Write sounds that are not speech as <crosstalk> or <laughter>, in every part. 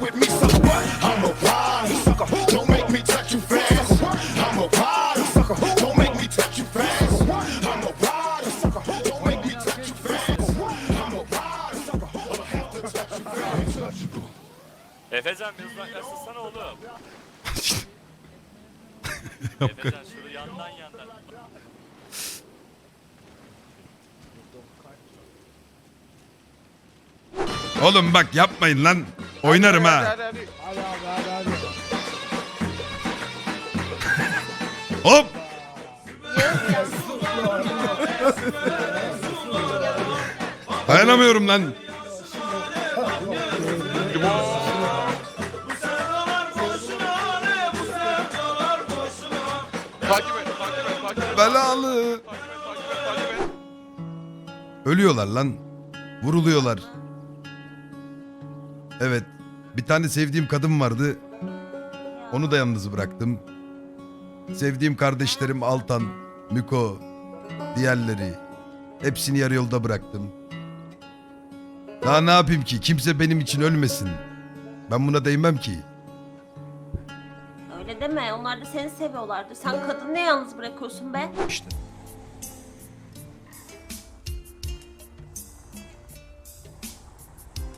with me, so what? I'm a rider, sucker. Don't make me touch you fast. I'm a rider, sucker. Don't make me touch you fast. I'm a rider, sucker. Don't make me touch you fast. I'm a rider, sucker. I'll have to touch you fast. Efecan bir uzaklaştırsana oğlum. <laughs> Efecan şunu yandan yandan. Oğlum bak yapmayın lan. Oynarım ha. Hadi hadi. Hadi abi hadi hadi. Hop. Dayanamıyorum lan. Takip et, takip et, takip et. Belalı. Ölüyorlar lan. Vuruluyorlar. Evet. Bir tane sevdiğim kadın vardı. Onu da yalnız bıraktım. Sevdiğim kardeşlerim Altan, Miko, diğerleri. Hepsini yarı yolda bıraktım. Daha ne yapayım ki? Kimse benim için ölmesin. Ben buna değmem ki. Öyle deme. Onlar da seni seviyorlardı. Sen kadını ne yalnız bırakıyorsun be? İşte.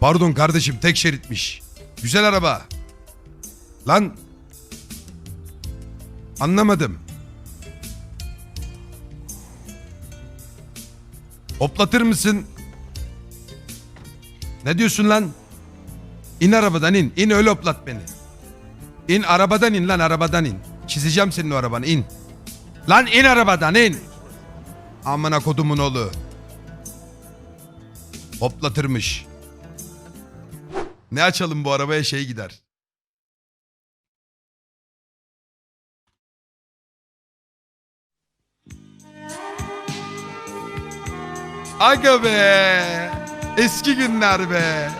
Pardon kardeşim tek şeritmiş. Güzel araba. Lan. Anlamadım. Hoplatır mısın? Ne diyorsun lan? İn arabadan in. İn öyle hoplat beni. İn arabadan in lan arabadan in. Çizeceğim senin o arabanı in. Lan in arabadan in. Amına kodumun oğlu. Hoplatırmış. Ne açalım bu arabaya şey gider. Aga be. Eski günler be.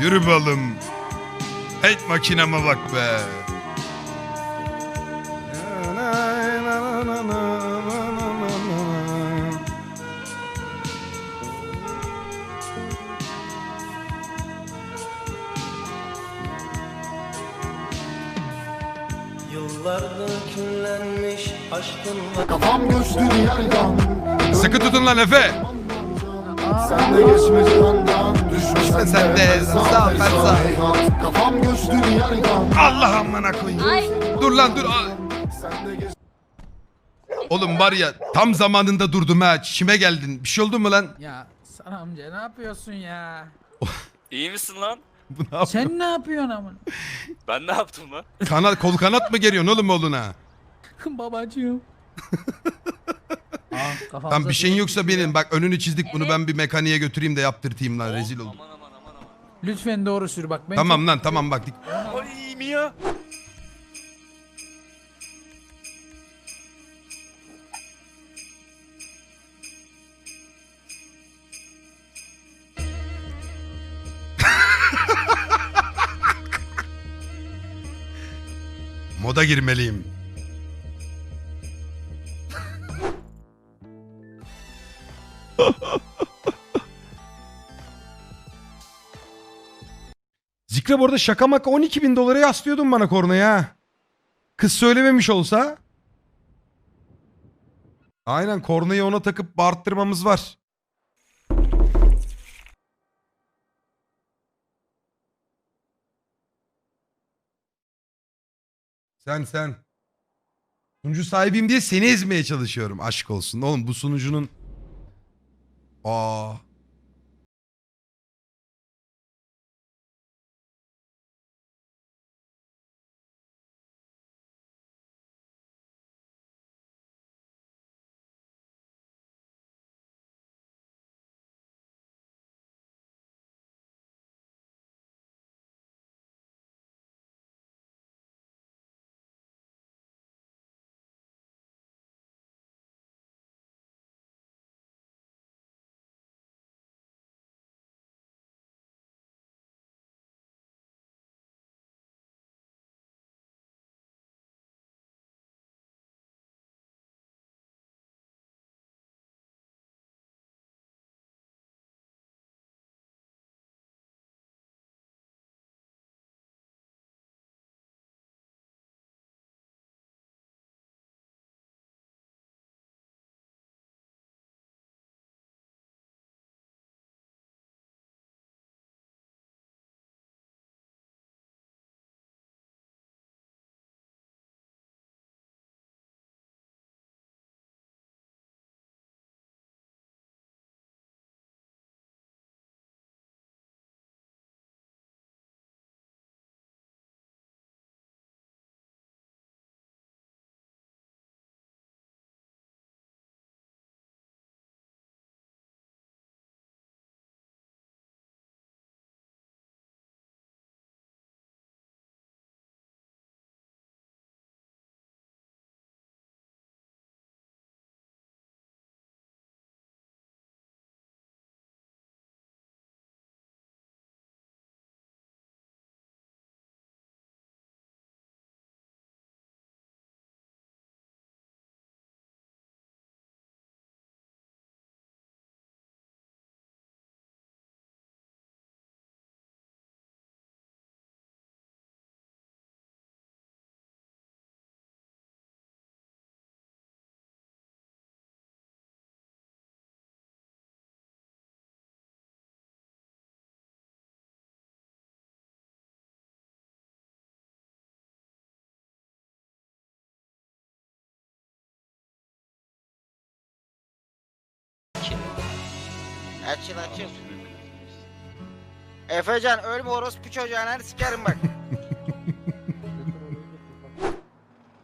Yürü balım. Hey makinama bak be. Küllenmiş Kafam göçtü yerden. Sıkı tutun lan Efe. Sen de geçme cihandan. Düşmüşsen Sen de sağ sağ. Kafam göçtü yerden. Allah amına koyayım. Ay. Dur lan dur. Sen de geç. Oğlum var ya tam zamanında durdum ha. Çime geldin. Bir şey oldu mu lan? Ya sana amca ne yapıyorsun ya? İyi misin lan? <laughs> Bu ne yaptı? Sen ne yapıyorsun ama? Ben ne yaptım lan? Kanat, kol kanat mı geriyorsun oğlum oğluna? <laughs> Babacığım. <laughs> Aa, kafamıza Tam bir şeyin yoksa düşüyor. benim. Bak önünü çizdik bunu ben bir mekaniğe götüreyim de yaptırtayım lan rezil oldum. Aman aman aman aman. Lütfen doğru sür bak. Ben Tamam lan tamam bak. Ay Mia. Moda girmeliyim. <laughs> Zikre bu arada şaka maka 12 bin dolara yaslıyordun bana kornaya. Kız söylememiş olsa. Aynen kornayı ona takıp bağırttırmamız var. Sen sen. Sunucu sahibiyim diye seni ezmeye çalışıyorum. Aşk olsun. Oğlum bu sunucunun... Aa. Açıl açıl. Efecan ölme orospu çocuğuna sikerim bak. <laughs>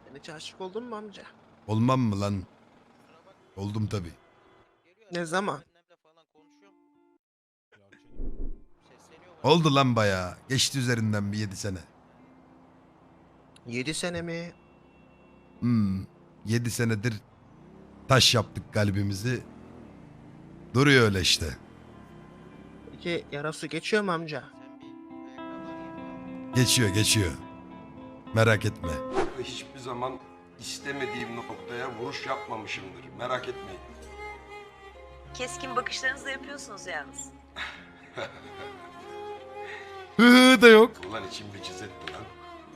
Sen hiç aşık oldun mu amca? Olmam mı lan? Oldum tabi. Ne zaman? Oldu lan bayağı. Geçti üzerinden bir 7 sene. 7 sene mi? Hmm. 7 senedir taş yaptık kalbimizi. Duruyor öyle işte. Peki yarası geçiyor mu amca? Geçiyor geçiyor. Merak etme. hiçbir zaman istemediğim noktaya vuruş yapmamışımdır. Merak etmeyin. Keskin bakışlarınızla yapıyorsunuz yalnız. Hı hı da yok. Ulan içim bir cız etti lan.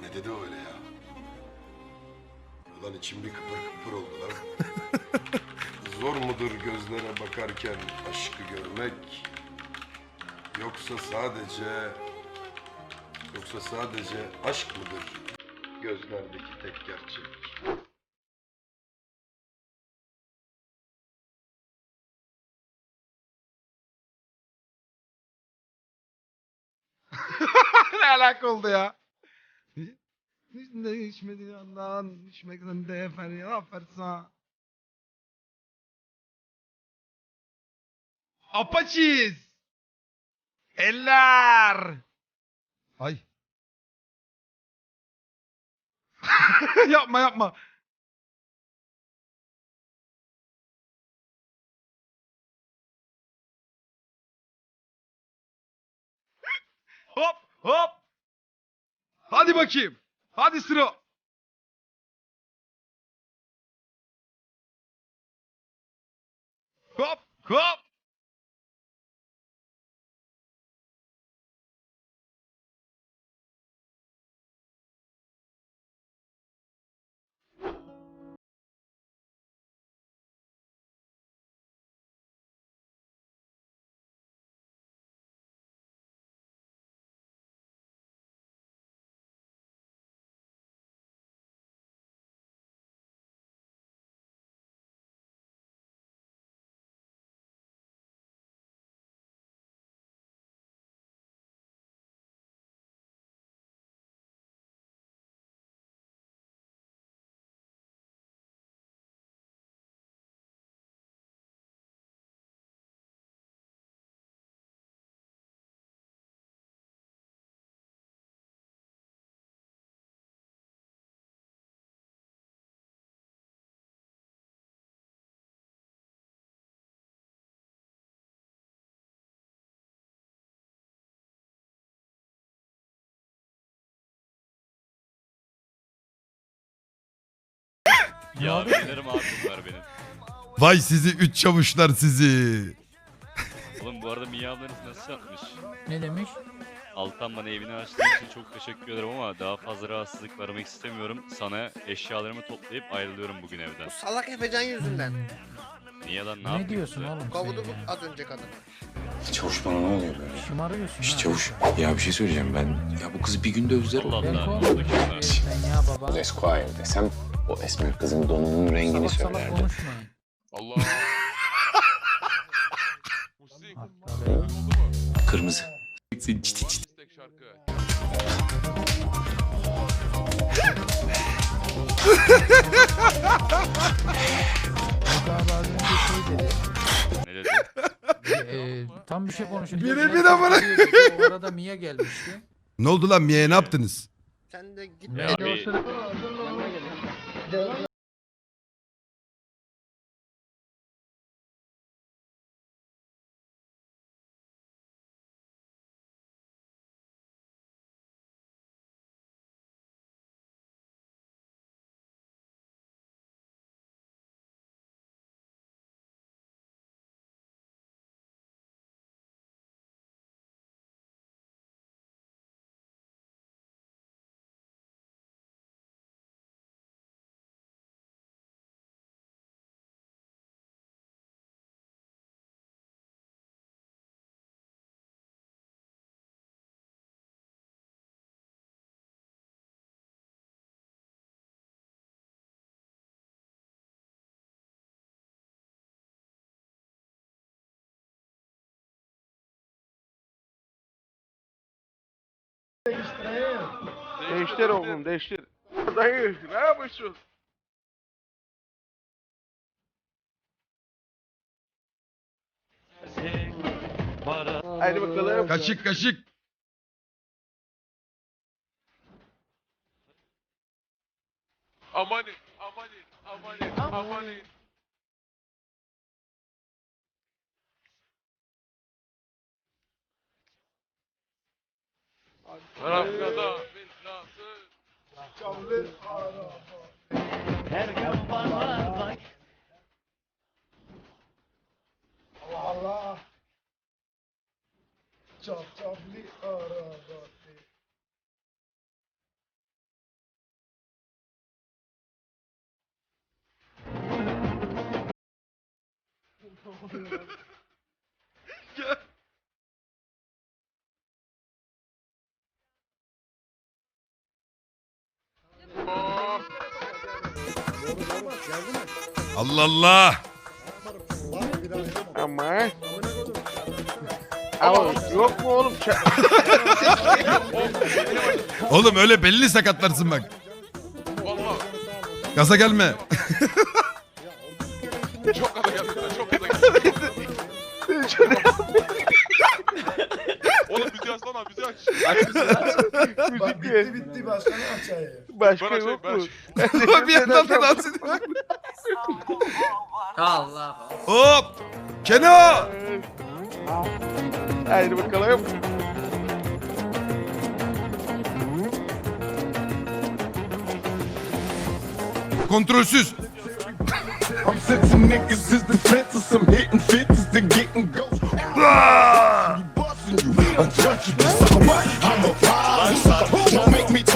Ne dedi o öyle ya? Ulan içim bir kıpır kıpır oldu lan. <laughs> Zor mudur gözlere bakarken aşkı görmek? Yoksa sadece... Yoksa sadece aşk mıdır gözlerdeki tek gerçek? <laughs> ne alaka oldu ya? Ne içmedi yandan, içmekten de feryat afersa. Apaçiz! Eller! Ay. <laughs> yapma yapma. hop hop. Hadi bakayım. Hadi sıra. Hop hop. Ya benim abi bunlar benim. Vay sizi üç çavuşlar sizi. Oğlum bu arada Mia ablanız nasıl yapmış? Ne demiş? Altan bana evini açtığı için çok teşekkür ederim ama daha fazla rahatsızlık vermek istemiyorum. Sana eşyalarımı toplayıp ayrılıyorum bugün evden. Bu salak Efecan yüzünden. Niye lan ne, Ne, diyorsun size? oğlum sen ya? bu az önce kadın. Çavuş bana ne oluyor böyle? Şımarıyorsun Şşt ha. çavuş. Ya bir şey söyleyeceğim ben. Ya bu kızı bir günde özlerim. Allah Allah. bunlar. sen ya baba. Esquire desem o esmer kızın donunun rengini Salak <laughs> salak söylerdi. konuşmayın. Allah. Kırmızı. Abi şey. Ne dedi? Ee, tam bir şey konuşuyor. Bire bir amına. O arada Mia gelmişti. Ne oldu lan Mia'ya ne yaptınız? Sen de git. Ya Ben Değiştir oğlum değiştir. Dayı ne yapıyorsun? Haydi bakalım. Kaşık kaşık. Amanin, amanin, amanin, amanin. Arkada billası. Oh. Allah Allah. Ama. Ama yok mu oğlum? <laughs> Oğlum öyle belini sakatlarsın bak. Vallahi Gaza gelme. <laughs> çok gaza geldi. Çok gaza geldi. Oğlum bizi aç lan abi bizi aç. bitti bitti başka ne açayım? Başka yok mu? <laughs> bir yandan da dans ediyor. Allah. Hop. Keno. Haydi bakalım. Kontrolsüz. I'm sensing niggas is defensive, some hitting fences to getting ghost. Busting you, untouchable. Sucker, what? I'm a sucker. Don't make me